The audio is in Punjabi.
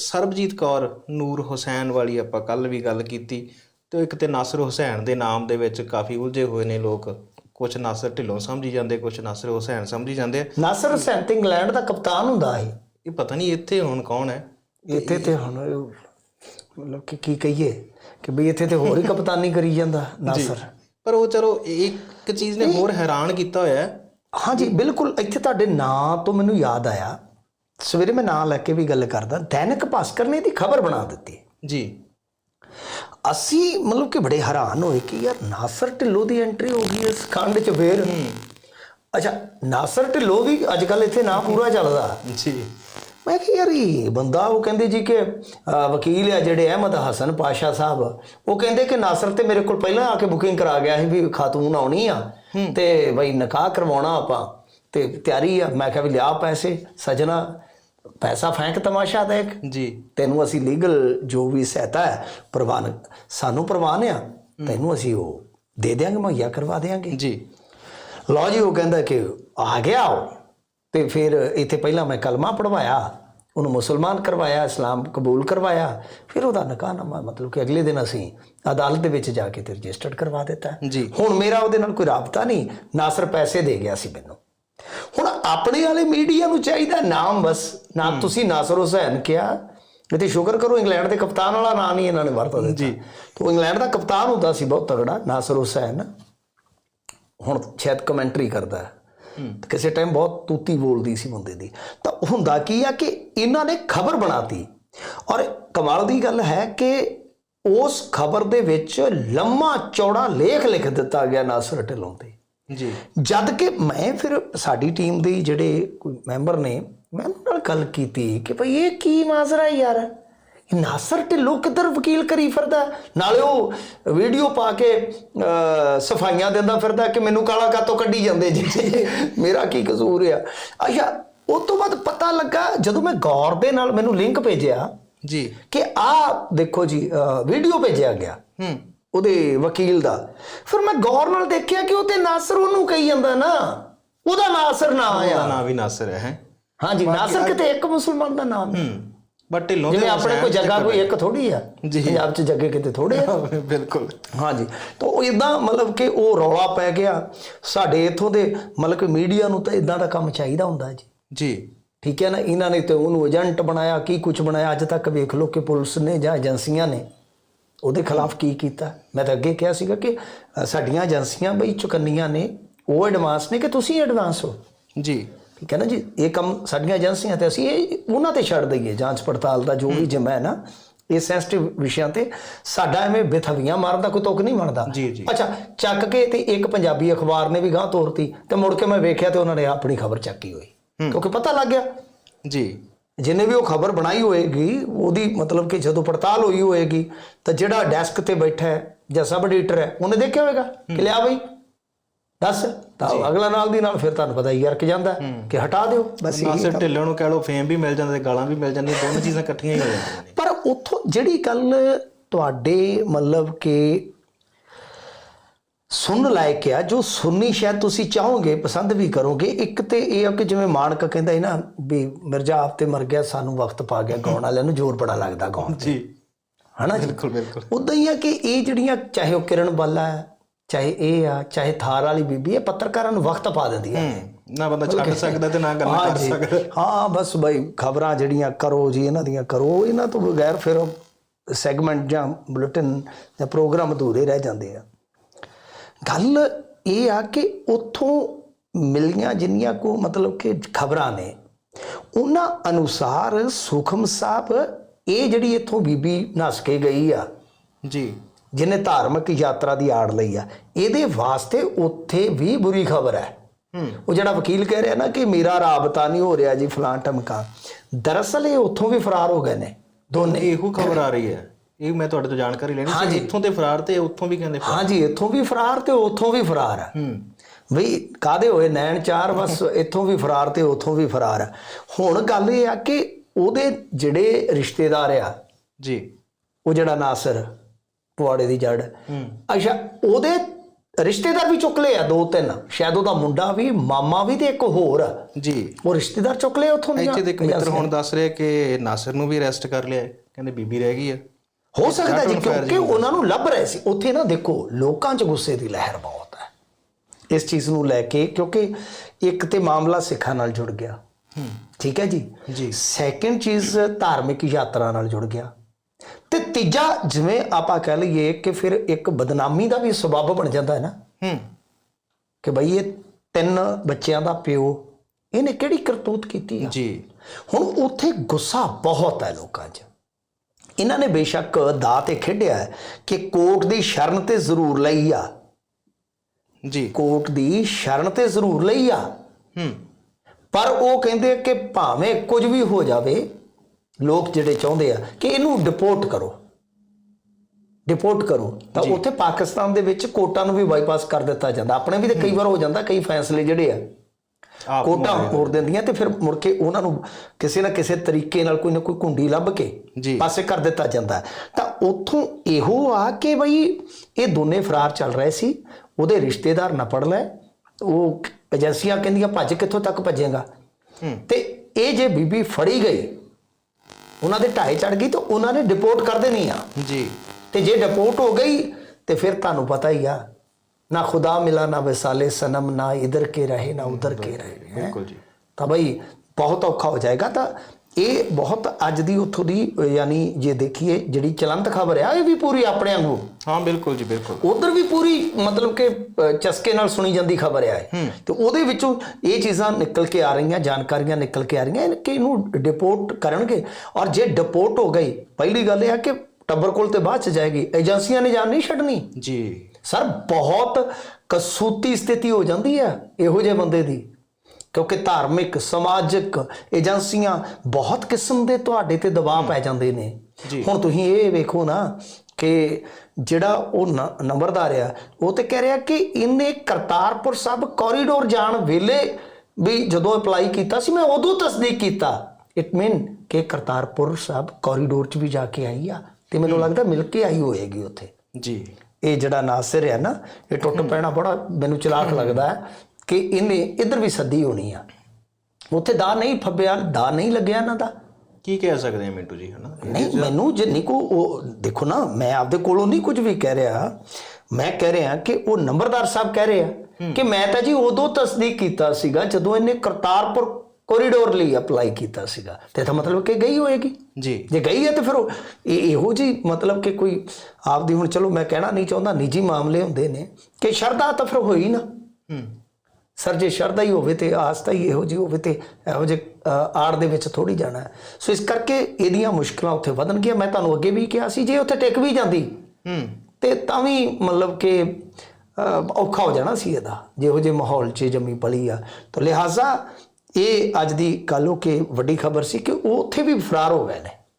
ਸਰਬਜੀਤ ਕੌਰ ਨੂਰ ਹੁਸੈਨ ਵਾਲੀ ਆਪਾਂ ਕੱਲ ਵੀ ਗੱਲ ਕੀਤੀ ਤੇ ਇੱਕ ਤੇ ਨਾਸਰ ਹੁਸੈਨ ਦੇ ਨਾਮ ਦੇ ਵਿੱਚ ਕਾਫੀ ਉਲਝੇ ਹੋਏ ਨੇ ਲੋਕ। ਕੁਝ ਨਾਸਰ ਢਿੱਲੋਂ ਸਮਝੀ ਜਾਂਦੇ ਕੁਝ ਨਾਸਰ ਹੁਸੈਨ ਸਮਝੀ ਜਾਂਦੇ। ਨਾਸਰ ਹੁਸੈਨ ਤੇ ਇੰਗਲੈਂਡ ਦਾ ਕਪਤਾਨ ਹੁੰਦਾ ਹੈ ਇਹ ਪਤਾ ਨਹੀਂ ਇੱਥੇ ਹੁਣ ਕੌਣ ਹੈ। ਇੱਥੇ ਤੇ ਹੁਣ ਮਤਲਬ ਕਿ ਕੀ ਕਹੀਏ ਕਿ ਬਈ ਇੱਥੇ ਤੇ ਹੋਰ ਹੀ ਕਪਤਾਨੀ ਕਰੀ ਜਾਂਦਾ ਨਾਸਰ। ਪਰ ਉਹ ਚਲੋ ਇੱਕ ਚੀਜ਼ ਨੇ ਹੋਰ ਹੈਰਾਨ ਕੀਤਾ ਹੋਇਆ। ਹਾਂਜੀ ਬਿਲਕੁਲ ਇੱਥੇ ਤੁਹਾਡੇ ਨਾਂ ਤੋਂ ਮੈਨੂੰ ਯਾਦ ਆਇਆ। ਸਵੇਰੇ ਮੈਂ ਨਾਂ ਲੈ ਕੇ ਵੀ ਗੱਲ ਕਰਦਾ ਦੈਨਿਕ ਭਾਸਕਰ ਨੇ ਇਹਦੀ ਖਬਰ ਬਣਾ ਦਿੱਤੀ। ਜੀ। ਅਸੀਂ ਮਤਲਬ ਕਿ ਬੜੇ ਹੈਰਾਨ ਹੋਏ ਕਿ ਯਾਰ ਨਾਸਰ ਢਿੱਲੋਂ ਦੀ ਐਂਟਰੀ ਹੋ ਗਈ ਇਸ ਖੰਡ 'ਚ ਫੇਰ। ਅੱਛਾ ਨਾਸਰ ਢਿੱਲੋਂ ਵੀ ਅੱਜ ਕੱਲ ਇੱਥੇ ਨਾਂ ਪੂਰਾ ਚੱਲਦਾ। ਜੀ। ਮੈਂ ਕਿਹਾ ਯਾਰ ਇਹ ਬੰਦਾ ਉਹ ਕਹਿੰਦੇ ਜੀ ਕਿ ਵਕੀਲ ਆ ਜਿਹੜੇ ਅਹਿਮਦ ਹਸਨ ਪਾਸ਼ਾ ਸਾਹਿਬ ਉਹ ਕਹਿੰਦੇ ਕਿ ਨਾਸਰ ਤੇ ਮੇਰੇ ਕੋਲ ਪਹਿਲਾਂ ਆ ਕੇ ਬੁਕਿੰਗ ਕਰਾ ਗਿਆ ਸੀ ਵੀ ਖਾਤੂਨ ਆਉਣੀ ਆ। ਤੇ ਬਈ ਨਿਕਾਹ ਕਰਵਾਉਣਾ ਆਪਾਂ। ਤੇ ਤਿਆਰੀ ਆ। ਮੈਂ ਕਿਹਾ ਵੀ ਲਿਆ ਪੈਸੇ ਸਜਣਾ। ਪੈਸਾ ਫੈਂਕ ਤਮਾਸ਼ਾ ਦੇਖ। ਜੀ। ਤੈਨੂੰ ਅਸੀਂ ਲੀਗਲ ਜੋ ਵੀ ਸਹਾਇਤਾ ਹੈ ਪ੍ਰਵਾਨ ਸਾਨੂੰ ਪ੍ਰਵਾਨ ਆ ਤੈਨੂੰ ਅਸੀਂ ਉਹ ਦੇ ਦਿਆਂਗੇ ਮੁਹੱਈਆ ਕਰਵਾ ਦਿਆਂਗੇ। ਜੀ। ਲਓ ਜੀ ਉਹ ਕਹਿੰਦਾ ਕਿ ਆ ਗਿਆ ਉਹ। ਤੇ ਫਿਰ ਇੱਥੇ ਪਹਿਲਾਂ ਮੈਂ ਕਲਮਾ ਪੜਵਾਇਆ ਉਹਨੂੰ ਮੁਸਲਮਾਨ ਕਰਵਾਇਆ ਇਸਲਾਮ ਕਬੂਲ ਕਰਵਾਇਆ। ਫਿਰ ਉਹਦਾ ਨਿਕਾਹਨਾਮਾ ਮਤਲਬ ਕਿ ਅਗਲੇ ਦਿਨ ਅਸੀਂ ਅਦਾਲਤ ਦੇ ਵਿੱਚ ਜਾ ਕੇ ਤੇ ਰਜਿਸਟਰਡ ਕਰਵਾ ਦਿੱਤਾ। ਜੀ। ਹੁਣ ਮੇਰਾ ਉਹਦੇ ਨਾਲ ਕੋਈ ਰਾਬਤਾ ਨਹੀਂ ਨਾਸਰ ਪੈਸੇ ਦੇ ਗਿਆ ਸੀ ਮੈਨੂੰ। ਹੁਣ ਆਪਣੇ ਵਾਲੇ ਮੀਡੀਆ ਨੂੰ ਚਾਹੀਦਾ ਨਾਮ ਬਸ। ਨਾ ਤੁਸੀਂ ਨਾਸਰ ਹੁਸੈਨ ਕਿਹਾ ਤੇ ਸ਼ੁਕਰ ਕਰੋ ਇੰਗਲੈਂਡ ਦੇ ਕਪਤਾਨ ਵਾਲਾ ਨਾਂ ਨਹੀਂ ਇਹਨਾਂ ਨੇ ਵਰਤ ਦਿੱਤਾ। ਜੀ। ਤੇ ਇੰਗਲੈਂਡ ਦਾ ਕਪਤਾਨ ਹੁੰਦਾ ਸੀ ਬਹੁਤ ਤਗੜਾ ਨਾਸਰ ਹੁਸੈਨ। ਹੁਣ ਸ਼ਾਇਦ ਕਮੈਂਟਰੀ ਕਰਦਾ ਹੈ। ਕਿਸੇ ਟਾਈਮ ਬਹੁਤ ਤੂਤੀ ਬੋਲਦੀ ਸੀ ਬੰਦੇ ਦੀ। ਤਾਂ ਹੁੰਦਾ ਕੀ ਆ ਕਿ ਇਹਨਾਂ ਨੇ ਖਬਰ ਬਣਾਤੀ। ਔਰ ਕਮਾਲ ਦੀ ਗੱਲ ਹੈ ਕਿ ਉਸ ਖਬਰ ਦੇ ਵਿੱਚ ਲੰਮਾ ਚੌੜਾ ਲੇਖ ਲਿਖ ਦਿੱਤਾ ਗਿਆ ਨਾਸਰ ਢਿੱਲੋਂ ਤੇ। ਜੀ। ਜਦ ਕਿ ਮੈਂ ਫਿਰ ਸਾਡੀ ਟੀਮ ਦੇ ਜਿਹੜੇ ਕੋਈ ਮੈਂਬਰ ਨੇ ਮੈਂ ਉਹਨਾਂ ਨਾਲ ਗੱਲ ਕੀਤੀ ਕਿ ਭਈ ਇਹ ਕੀ ਮਾਜ਼ਰਾ ਯਾਰ? ਇਹ ਨਾਸਰ ਢਿੱਲੋਂ ਕਿੱਧਰ ਵਕੀਲ ਕਰੀ ਫਿਰਦਾ? ਨਾਲੇ ਉਹ ਵੀਡੀਓ ਪਾ ਕੇ ਸਫਾਈਆਂ ਦਿੰਦਾ ਫਿਰਦਾ ਕਿ ਮੈਨੂੰ ਕਾਲਾ ਕਾਤੋਂ ਕੱਢੀ ਜਾਂਦੇ ਜੀ। ਮੇਰਾ ਕੀ ਕਸੂਰ ਆ? ਅੱਛਾ ਉਸ ਤੋਂ ਬਾਅਦ ਪਤਾ ਲੱਗਾ ਜਦੋਂ ਮੈਂ ਗੌਰ ਦੇ ਨਾਲ ਮੈਨੂੰ ਲਿੰਕ ਭੇਜਿਆ ਜੀ। ਕਿ ਆ ਦੇਖੋ ਜੀ ਵੀਡੀਓ ਭੇਜਿਆ ਗਿਆ। ਹੂੰ। ਉਹਦੇ ਵਕੀਲ ਦਾ। ਫਿਰ ਮੈਂ ਗੌਰ ਨਾਲ ਦੇਖਿਆ ਕਿ ਉਹ ਤੇ ਨਾਸਰ ਉਹਨੂੰ ਕਹੀ ਜਾਂਦਾ ਨਾ। ਉਹਦਾ ਨਾਸਰ ਨਾ ਉਹਦਾ ਆਇਆ ਨਾਂ ਵੀ ਨਾਸਰ ਹੈ ਹੈਂ? ਹਾਂਜੀ ਨਾਸਰ ਕਿਤੇ ਇੱਕ ਮੁਸਲਮਾਨ ਦਾ ਨਾਮ ਹੈ। ਹੂੰ ਬਟ ਢਿੱਲੋਂ ਜਿਵੇਂ ਆਪਣੇ ਕੋਈ ਜਗ੍ਹਾ ਕੋਈ ਇੱਕ ਥੋੜੀ ਆ। ਜੀ। ਪੰਜਾਬ 'ਚ ਜੱਗੇ ਕਿਤੇ ਥੋੜੇ ਆ। ਬਿਲਕੁਲ। ਹਾਂਜੀ ਤਾਂ ਉਹ ਇਦਾਂ ਮਤਲਬ ਕਿ ਉਹ ਰੌਲਾ ਪੈ ਗਿਆ। ਸਾਡੇ ਇਥੋਂ ਦੇ ਮਤਲਬ ਕਿ ਮੀਡੀਆ ਨੂੰ ਤਾਂ ਇਦਾਂ ਦਾ ਕੰਮ ਚਾਹੀਦਾ ਹੁੰਦਾ ਜੀ। ਜੀ। ਠੀਕ ਹੈ ਨਾ ਇਹਨਾਂ ਨੇ ਤੇ ਉਹਨੂੰ ਏਜੰਟ ਬਣਾਇਆ ਕੀ ਕੁਝ ਬਣਾਇਆ ਅੱਜ ਤੱਕ ਵੇਖ ਲਓ ਕਿ ਪੁਲਿਸ ਨੇ ਜਾਂ ਏਜੰਸੀਆਂ ਨੇ ਉਹਦੇ ਖਿਲਾਫ ਕੀ ਕੀਤਾ? ਮੈਂ ਤਾਂ ਅੱਗੇ ਕਿਹਾ ਸੀਗਾ ਕਿ ਸਾਡੀਆਂ ਏਜੰਸੀਆਂ ਬਈ ਚੁਕੰਨੀਆਂ ਨੇ ਉਹ ਐਡਵਾਂਸ ਨੇ ਕਿ ਤੁਸੀਂ ਐਡਵਾਂਸ ਹੋ? ਜੀ। ਠੀਕ ਹੈ ਨਾ ਜੀ? ਇਹ ਕੰਮ ਸਾਡੀਆਂ ਏਜੰਸੀਆਂ ਤੇ ਅਸੀਂ ਇਹ ਉਹਨਾਂ ਤੇ ਛੱਡ ਦਈਏ ਜਾਂਚ ਪੜਤਾਲ ਦਾ ਜੋ ਵੀ ਜਿੰਮਾ ਹੈ ਨਾ ਇਹ ਸੈਂਸਿਟਿਵ ਵਿਸ਼ਿਆਂ ਤੇ ਸਾਡਾ ਐਵੇਂ ਬੇਥਵੀਆਂ ਮਾਰਨ ਦਾ ਕੋਈ ਤੁਕ ਨਹੀਂ ਬਣਦਾ। ਜੀ, ਜੀ। ਅੱਛਾ ਚੱਕ ਕੇ ਤੇ ਇੱਕ ਪੰਜਾਬੀ ਅਖਬਾਰ ਨੇ ਵੀ ਗਾਂ ਤੋਰਤੀ ਤੇ ਮੁੜ ਕੇ ਮੈਂ ਵੇਖਿਆ ਤੇ ਉਹਨਾਂ ਨੇ ਆਪਣੀ ਖਬਰ ਚੱਕੀ ਹੋਈ। ਕਿਉਂਕਿ ਪਤਾ ਲੱਗ ਗਿਆ। ਜੀ। ਜਿਨੇ ਵੀ ਉਹ ਖਬਰ ਬਣਾਈ ਹੋਏਗੀ ਉਹਦੀ ਮਤਲਬ ਕਿ ਜਦੋਂ ਪੜਤਾਲ ਹੋਈ ਹੋਏਗੀ ਤਾਂ ਜਿਹੜਾ ਡੈਸਕ ਤੇ ਬੈਠਾ ਹੈ ਜਾਂ ਸਬ ਐਡੀਟਰ ਹੈ ਉਹਨੇ ਦੇਖਿਆ ਹੋਵੇਗਾ ਕਿ ਲਿਆ ਬਈ। ਦੱਸ ਤਾਂ ਅਗਲਾ ਨਾਲ ਦੀ ਨਾਲ ਫਿਰ ਤੁਹਾਨੂੰ ਪਤਾ ਹੀ ਯਰਕ ਜਾਂਦਾ ਕਿ ਹਟਾ ਦਿਓ। ਬਸ ਇਹੀ ਨਾਸਰ ਢਿੱਲੋਂ ਨੂੰ ਕਹਿ ਲਓ ਫੇਮ ਵੀ ਮਿਲ ਜਾਂਦਾ ਤੇ ਗਾਲਾਂ ਵੀ ਮਿਲ ਜਾਂਦੀਆਂ ਦੋਨੋਂ ਚੀਜ਼ਾਂ ਇਕੱਠੀਆਂ ਹੀ ਹੋ ਜਾਂਦੀਆਂ ਪਰ ਉੱਥੋਂ ਜਿਹੜੀ ਗੱਲ ਤੁਹਾਡੇ ਮਤਲਬ ਕਿ ਸੁਣ ਲਾਇਕ ਆ ਜੋ ਸੁਣਨੀ ਸ਼ਾਇਦ ਤੁਸੀਂ ਚਾਹੋਗੇ ਪਸੰਦ ਵੀ ਕਰੋਗੇ ਇੱਕ ਤੇ ਇਹ ਆ ਕਿ ਜਿਵੇਂ ਮਾਨਕ ਕਹਿੰਦਾ ਹੈ ਨਾ ਵੀ ਮਿਰਜ਼ਾ ਆਪ ਤੇ ਮਰ ਗਿਆ ਸਾਨੂੰ ਵਕਤ ਪਾ ਗਿਆ ਗਾਉਣ ਵਾਲਿਆਂ ਨੂੰ ਜ਼ੋਰ ਬੜਾ ਲੱਗਦਾ ਗਾਉਣ ਤੇ। ਜੀ। ਹਨਾ ਬਿਲਕੁਲ ਬਿਲਕੁਲ। ਉਦਾਂ ਹੀ ਆ ਕਿ ਇਹ ਜਿਹੜੀਆਂ ਚਾਹੇ ਉਹ ਕਿਰਨ ਬਾਲਾ ਹੈ ਚਾਹੇ ਇਹ ਆ ਚਾਹੇ ਥਾਰ ਵਾਲੀ ਬੀਬੀ ਇਹ ਪੱਤਰਕਾਰਾਂ ਨੂੰ ਵਕਤ ਪਾ ਦਿੰਦੀ ਹੈ ਹੂੰ ਨਾ ਬੰਦਾ ਛੱਡ ਸਕਦਾ ਤੇ ਨਾ ਗੱਲਾਂ ਹਾਂ ਕਰ। ਸਕਦਾ। ਹਾਂ ਬਸ ਬਈ ਖਬਰਾਂ ਜਿਹੜੀਆਂ ਕਰੋ ਜੀ ਇਹਨਾਂ ਦੀਆਂ ਕਰੋ ਇਹਨਾਂ ਤੋਂ ਬਗੈਰ ਫਿਰ ਸੈਗਮੈਂਟ ਜਾਂ ਬੁਲੇਟਿਨ ਜਾਂ ਪ੍ਰੋਗਰਾਮ ਅਧੂਰੇ ਰਹਿ ਜਾਂਦੇ ਆ। ਗੱਲ ਇਹ ਆ ਕਿ ਉੱਥੋਂ ਮਿਲੀਆਂ ਜਿੰਨੀਆਂ ਕੋ ਮਤਲਬ ਕਿ ਖਬਰਾਂ ਨੇ ਉਹਨਾਂ ਅਨੁਸਾਰ ਸੁਖਮ ਸਾਹਿਬ ਇਹ ਜਿਹੜੀ ਇੱਥੋਂ ਬੀਬੀ ਨਸ ਕੇ ਗਈ ਆ ਜੀ। ਜਿਹਨੇ ਧਾਰਮਿਕ ਯਾਤਰਾ ਦੀ ਆੜ ਲਈ ਆ ਇਹਦੇ ਵਾਸਤੇ ਉੱਥੇ ਵੀ ਬੁਰੀ ਖਬਰ ਹੈ। ਉਹ ਜਿਹੜਾ ਵਕੀਲ ਕਹਿ ਰਿਹਾ ਨਾ ਕਿ ਮੇਰਾ ਰਾਬਤਾ ਨਹੀਂ ਹੋ ਰਿਹਾ ਜੀ ਫਲਾਂ ਟਮਕਾ ਦਰਅਸਲ ਇਹ ਉੱਥੋਂ ਵੀ ਫਰਾਰ ਹੋ ਗਏ ਨੇ ਦੋਨੇ। ਇਹੋ ਖਬਰ ਆ ਰਹੀ ਹੈ। ਇਹ ਮੈਂ ਤੁਹਾਡੇ ਤੋਂ ਜਾਣਕਾਰੀ ਲੈਣੀ ਸੀ ਇੱਥੋਂ ਤੇ ਫਰਾਰ ਤੇ ਉੱਥੋਂ ਵੀ ਕਹਿੰਦੇ। ਹਾਂਜੀ ਇੱਥੋਂ ਵੀ ਫਰਾਰ ਤੇ ਉੱਥੋਂ ਵੀ ਫਰਾਰ ਹੂੰ। ਬਈ ਕਾਦੇ ਹੋਏ? ਨੈਣ ਚਾਰ ਬਸ ਇੱਥੋਂ ਵੀ ਫਰਾਰ ਤੇ ਉੱਥੋਂ ਵੀ ਫਰਾਰ ਆ। ਹੁਣ ਗੱਲ ਇਹ ਆ ਕਿ ਉਹਦੇ ਜਿਹੜੇ ਰਿਸ਼ਤੇਦਾਰ ਆ ਜੀ। ਉਹ ਜਿਹੜਾ ਨਾਸਰ ਪਵਾੜੇ ਦੀ ਜੜ। ਹੂੰ। ਅੱਛਾ ਉਹਦੇ ਰਿਸ਼ਤੇਦਾਰ ਵੀ ਚੁੱਕ ਲਏ ਆ ਦੋ ਤਿੰਨ। ਸ਼ਾਇਦ ਉਹਦਾ ਮੁੰਡਾ ਵੀ ਮਾਮਾ ਵੀ ਤੇ ਇੱਕ ਹੋਰ। ਜੀ। ਉਹ ਰਿਸ਼ਤੇਦਾਰ ਚੁੱਕ ਲਏ ਉੱਥੋਂ ਦੀਆਂ? ਇੱਥੇ ਦੇ ਇੱਕ ਮਿੱਤਰ ਹੁਣ ਦੱਸ ਰਿਹਾ ਕਿ ਨਾਸਰ ਨੂੰ ਵੀ ਅਰੈਸਟ ਕਰ ਲਿਆ ਹੈ। ਕਹਿੰਦੇ ਬੀਬੀ ਰਹਿ ਗਈ ਆ। ਹੋ ਸਕਦਾ ਜੀ ਕਿਉਂਕਿ ਉਹਨਾਂ ਨੂੰ ਲੱਭ ਰਹੇ ਸੀ। ਉੱਥੇ ਨਾ ਦੇਖੋ ਲੋਕਾਂ 'ਚ ਗੁੱਸੇ ਦੀ ਲਹਿਰ ਬਹੁਤ ਹੈ। ਇਸ ਚੀਜ਼ ਨੂੰ ਲੈ ਕੇ ਕਿਉਂਕਿ ਇੱਕ ਤੇ ਮਾਮਲਾ ਸਿੱਖਾਂ ਨਾਲ ਜੁੜ ਗਿਆ। ਠੀਕ ਹੈ ਜੀ? ਜੀ। ਸੈਕੰਡ ਚੀਜ਼ ਧਾਰਮਿਕ ਯਾਤਰਾ ਨਾਲ ਜੁੜ ਗਿਆ। ਤੇ ਤੀਜਾ ਜਿਵੇਂ ਆਪਾਂ ਕਹਿ ਲਈਏ ਕਿ ਫਿਰ ਇੱਕ ਬਦਨਾਮੀ ਦਾ ਵੀ ਸਬਬ ਬਣ ਜਾਂਦਾ ਹੈ ਨਾ। ਹੂੰ। ਕਿ ਬਈ ਇਹ ਤਿੰਨ ਬੱਚਿਆਂ ਦਾ ਪਿਓ ਇਹਨੇ ਕਿਹੜੀ ਕਰਤੂਤ ਕੀਤੀ ਆ? ਜੀ। ਹੁਣ ਉੱਥੇ ਗੁੱਸਾ ਬਹੁਤ ਹੈ ਲੋਕਾਂ 'ਚ। ਇਹਨਾਂ ਨੇ ਬੇਸ਼ੱਕ ਦਾ ਤੇ ਖੇਡਿਆ ਕਿ ਕੋਰਟ ਦੀ ਸ਼ਰਨ ਤੇ ਜ਼ਰੂਰ ਲਈ ਆ। ਜੀ। ਕੋਰਟ ਦੀ ਸ਼ਰਨ ਤੇ ਜ਼ਰੂਰ ਲਈ ਆ। ਹੂੰ। ਪਰ ਉਹ ਕਹਿੰਦੇ ਕਿ ਭਾਵੇਂ ਕੁਝ ਵੀ ਹੋ ਜਾਵੇ ਲੋਕ ਜਿਹੜੇ ਚਾਹੁੰਦੇ ਆ ਕਿ ਇਹਨੂੰ ਡਿਪੋਰਟ ਕਰੋ। ਡਿਪੋਰਟ ਕਰੋ। ਤਾਂ ਉੱਥੇ ਪਾਕਿਸਤਾਨ ਦੇ ਵਿੱਚ ਕੋਰਟਾਂ ਨੂੰ ਵੀ ਬਾਈਪਾਸ ਕਰ ਦਿੱਤਾ ਜਾਂਦਾ। ਆਪਣੇ ਵੀ ਤੇ ਕਈ ਵਾਰ ਹੋ ਜਾਂਦਾ ਕਈ ਫੈਸਲੇ ਜਿਹੜੇ ਆ। ਕੋਟਾਂ ਹੋਰ ਦਿੰਦੀਆਂ ਤੇ ਫਿਰ ਮੁੜ ਕੇ ਉਹਨਾਂ ਨੂੰ ਕਿਸੇ ਨਾ ਕਿਸੇ ਤਰੀਕੇ ਨਾਲ ਕੋਈ ਨਾ ਕੋਈ ਕੁੰਡੀ ਲੱਭ ਕੇ। ਪਾਸੇ ਕਰ ਦਿੱਤਾ ਜਾਂਦਾ। ਤਾਂ ਉੱਥੋਂ ਇਹੋ ਆ ਕਿ ਬਈ ਇਹ ਦੋਨੇ ਫਰਾਰ ਚੱਲ ਰਹੇ ਸੀ ਉਹਦੇ ਰਿਸ਼ਤੇਦਾਰ ਨਾ ਪੜ ਲੈ ਉਹ ਏਜੰਸੀਆਂ ਕਹਿੰਦੀਆਂ ਭੱਜ ਕਿੱਥੋਂ ਤੱਕ ਭੱਜੇਗਾ। ਤੇ ਇਹ ਜੇ ਬੀਬੀ ਫੜੀ ਗਈ ਉਹਨਾਂ ਦੇ ਢਾਏ ਚੜ ਗਈ ਤਾਂ ਉਹਨਾਂ ਨੇ ਡਿਪੋਰਟ ਕਰ ਦੇਣੀ ਆ। ਜੀ। ਤੇ ਜੇ ਡਿਪੋਰਟ ਹੋ ਗਈ ਤੇ ਫਿਰ ਤੁਹਾਨੂੰ ਪਤਾ ਹੀ ਆ ਨਾ ਖੁਦਾ ਮਿਲਾ ਨਾ ਵਿਸਾਲੇ ਸਨਮ ਨਾ ਇਧਰ ਕੇ ਰਹੇ ਨਾ ਉਧਰ ਕੇ ਰਹੇ। ਬਿਲਕੁਲ ਜੀ। ਤਾਂ ਬਈ ਬਹੁਤ ਔਖਾ ਹੋ ਜਾਏਗਾ। ਤਾਂ ਇਹ ਬਹੁਤ ਅੱਜ ਦੀ ਉੱਥੋਂ ਦੀ ਯਾਨੀ ਜੇ ਦੇਖੀਏ ਜਿਹੜੀ ਚਲੰਤ ਖਬਰ ਆ ਇਹ ਵੀ ਪੂਰੀ ਆਪਣੇ ਵਾਂਗੂ। ਹਾਂ ਬਿਲਕੁਲ ਜੀ ਬਿਲਕੁਲ। ਉਧਰ ਵੀ ਪੂਰੀ ਮਤਲਬ ਕਿ ਚਸਕੇ ਨਾਲ ਸੁਣੀ ਜਾਂਦੀ ਖਬਰ ਆ ਤੇ ਉਹਦੇ ਵਿੱਚੋਂ ਇਹ ਚੀਜ਼ਾਂ ਨਿਕਲ ਕੇ ਆ ਰਹੀਆਂ ਜਾਣਕਾਰੀਆਂ ਨਿਕਲ ਕੇ ਆ ਰਹੀਆਂ ਕਿ ਇਹਨੂੰ ਡਿਪੋਰਟ ਕਰਨਗੇ। ਔਰ ਜੇ ਡਿਪੋਰਟ ਹੋ ਗਈ ਪਹਿਲੀ ਗੱਲ ਇਹ ਆ ਕਿ ਟੱਬਰ ਕੋਲ ਤੇ ਬਾਅਦ ਚ ਜਾਏਗੀ। ਏਜੰਸੀਆਂ ਨੇ ਜਾਨ ਨਹੀਂ ਛੱਡਣੀ। ਜੀ। ਸਰ ਬਹੁਤ ਕਸੂਤੀ ਸਥਿਤੀ ਹੋ ਜਾਂਦੀ ਹੈ ਇਹੋ ਜਿਹੇ ਬੰਦੇ ਦੀ। ਕਿਉਂਕਿ ਧਾਰਮਿਕ ਸਮਾਜਿਕ ਏਜੰਸੀਆਂ ਬਹੁਤ ਕਿਸਮ ਦੇ ਤੁਹਾਡੇ ਤੇ ਦਬਾਅ ਪੈ ਜਾਂਦੇ ਨੇ। ਹੁਣ ਤੁਸੀਂ ਇਹ ਵੇਖੋ ਨਾ ਕਿ ਜਿਹੜਾ ਉਹ ਨੰਬਰਦਾਰ ਆ ਉਹ ਤੇ ਕਹਿ ਰਿਹਾ ਕਿ ਇਹਨੇ ਕਰਤਾਰਪੁਰ ਸਾਹਿਬ ਕੋਰੀਡੋਰ ਜਾਣ ਵੇਲੇ ਵੀ ਜਦੋਂ ਅਪਲਾਈ ਕੀਤਾ ਸੀ ਮੈਂ ਉਦੋਂ ਤਸਦੀਕ ਕੀਤਾ। ਇਟ ਮੀਨ ਕਿ ਕਰਤਾਰਪੁਰ ਸਾਹਿਬ ਕੋਰੀਡੋਰ 'ਚ ਵੀ ਜਾ ਕੇ ਆਈ ਆ ਤੇ ਮੈਨੂੰ ਲੱਗਦਾ ਮਿਲ ਕੇ ਆਈ ਹੋਏਗੀ ਉੱਥੇ। ਜੀ। ਇਹ ਜਿਹੜਾ ਨਾਸਿਰ ਹੈ ਨਾ ਇਹ ਟੁੱਟ ਪੈਣਾ ਬੜਾ ਮੈਨੂੰ ਚਲਾਕ ਲੱਗਦਾ ਹੈ ਕਿ ਇਹਨੇ ਇੱਧਰ ਵੀ ਸੱਦੀ ਹੋਣੀ ਆ। ਉੱਥੇ ਦਾ ਨਹੀਂ ਫੱਬਿਆ ਦਾ ਨਹੀਂ ਲੱਗਿਆ ਇਹਨਾਂ ਦਾ। ਕੀ ਕਹਿ ਸਕਦੇ ਆ ਮਿੰਟੂ ਜੀ ਹਨਾ? ਨਹੀਂ ਮੈਨੂੰ ਜੇ ਨਿਕੋ ਉਹ ਦੇਖੋ ਨਾ ਮੈਂ ਆਪਦੇ ਕੋਲੋਂ ਨਹੀਂ ਕੁਝ ਵੀ ਕਹਿ ਰਿਹਾ। ਮੈਂ ਕਹਿ ਰਿਹਾ ਕਿ ਉਹ ਨੰਬਰਦਾਰ ਸਾਹਿਬ ਕਹਿ ਰਹੇ ਆ ਕਿ ਮੈਂ ਤਾਂ ਜੀ ਉਦੋਂ ਤਸਦੀਕ ਕੀਤਾ ਸੀਗਾ ਜਦੋਂ ਇਹਨੇ ਕਰਤਾਰਪੁਰ ਕੋਰੀਡੋਰ ਲਈ ਅਪਲਾਈ ਕੀਤਾ ਸੀਗਾ। ਤੇ ਤਾਂ ਮਤਲਬ ਕਿ ਗਈ ਹੋਏਗੀ? ਜੀ। ਜੇ ਗਈ ਹੈ ਤੇ ਫਿਰ ਇਹ ਇਹੋ ਜੀ ਮਤਲਬ ਕਿ ਕੋਈ ਆਪਦੀ ਹੁਣ ਚਲੋ ਮੈਂ ਕਹਿਣਾ ਨਹੀਂ ਚਾਹੁੰਦਾ ਨਿੱਜੀ ਮਾਮਲੇ ਹੁੰਦੇ ਨੇ ਕਿ ਸ਼ਰਧਾ ਤਾਂ ਫਿਰ ਹੋਈ ਨਾ। ਹੂੰ। ਸਰ ਜੇ ਸ਼ਰਧਾ ਹੀ ਹੋਵੇ ਤੇ ਆਸਤਾ ਹੀ ਇਹੋ ਜੀ ਹੋਵੇ ਤੇ ਇਹੋ ਜੇ ਆੜ ਦੇ ਵਿੱਚ ਥੋੜੀ ਜਾਣਾ। ਸੋ ਇਸ ਕਰਕੇ ਇਹਦੀਆਂ ਮੁਸ਼ਕਲਾਂ ਉੱਥੇ ਵਧਣਗੀਆਂ। ਮੈਂ ਤੁਹਾਨੂੰ ਅੱਗੇ ਵੀ ਕਿਹਾ ਸੀ ਜੇ ਉੱਥੇ ਟਿਕ ਵੀ ਜਾਂਦੀ ਹੂੰ। ਤੇ ਤਾਂ ਵੀ ਮਤਲਬ ਕਿ ਔਖਾ ਹੋ ਜਾਣਾ ਸੀ ਇਹਦਾ। ਜਿਹੋ ਜਿਹੇ ਮਾਹੌਲ 'ਚ ਜੰਮੀ ਪਲੀ ਆ। ਤਾਂ ਲਿਹਾਜ਼ਾ ਇਹ ਅੱਜ ਦੀ ਕੱਲ੍ਹ ਕਿ ਵੱਡੀ ਖਬਰ ਸੀ ਕਿ ਉਹ ਉੱਥੇ ਵੀ ਫਰਾਰ ਹੋ ਗਏ ਨੇ।